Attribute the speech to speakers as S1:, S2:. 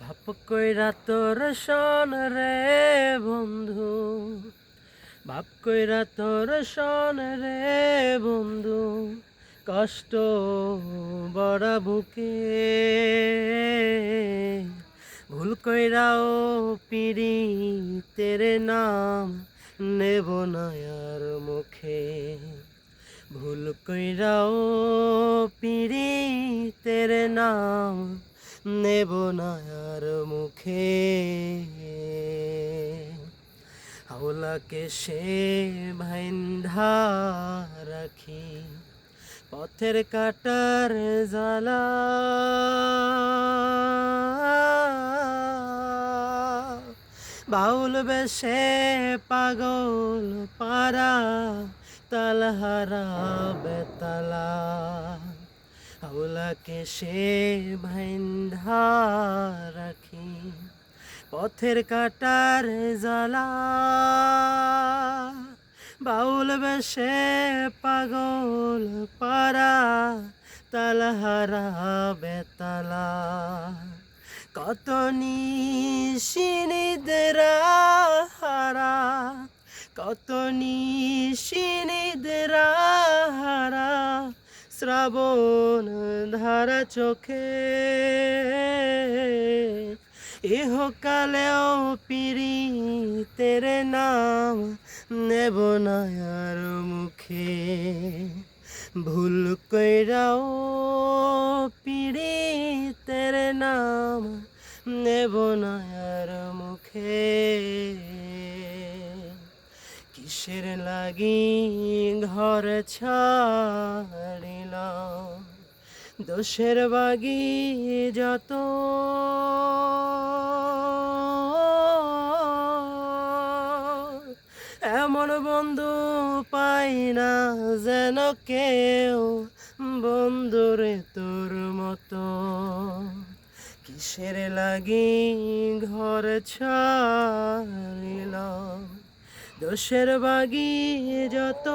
S1: ভাপ কইরা তোর সন রে বন্ধু? ভাপ কইরা তোর সন রে বন্ধু? কষ্ট বড় বুকে। ভুল কইরাও পিড়ি তেরে নাম নেব না আর মুখে। ভুল কইরাও পিড়ি তেরে নাম নেব না আর মুখে। হাওলাকে সে ভাইন্ধা রাখি, পথের কাটার জ্বালা। বাউল বেশে পাগল পারা তালহারা বেতালা। হাওলাকে সে ভাইন্ধা রাখি, পথের কাটার জ্বালা। বাউল বেশে পাগল পারা তালহারা বেতালা। কত নিশিনিদরা হারা, কত নিশিনিদরা শ্রাবণ ধারা চোখে। ইহকালেও পিরি তেরে নাম নেব না আর মুখে। ভুল কইরাও পিড়ি তেরে নাম নেব না আর মুখে। কিসের লাগি ঘর ছাড়িলাম? দোষের বাগি যত এমন বন্ধু পাই না যেন কেউ বন্ধুরে তোর মতো। কিসের লাগি ঘর ছাড়িলাম? দোষের বাগি যত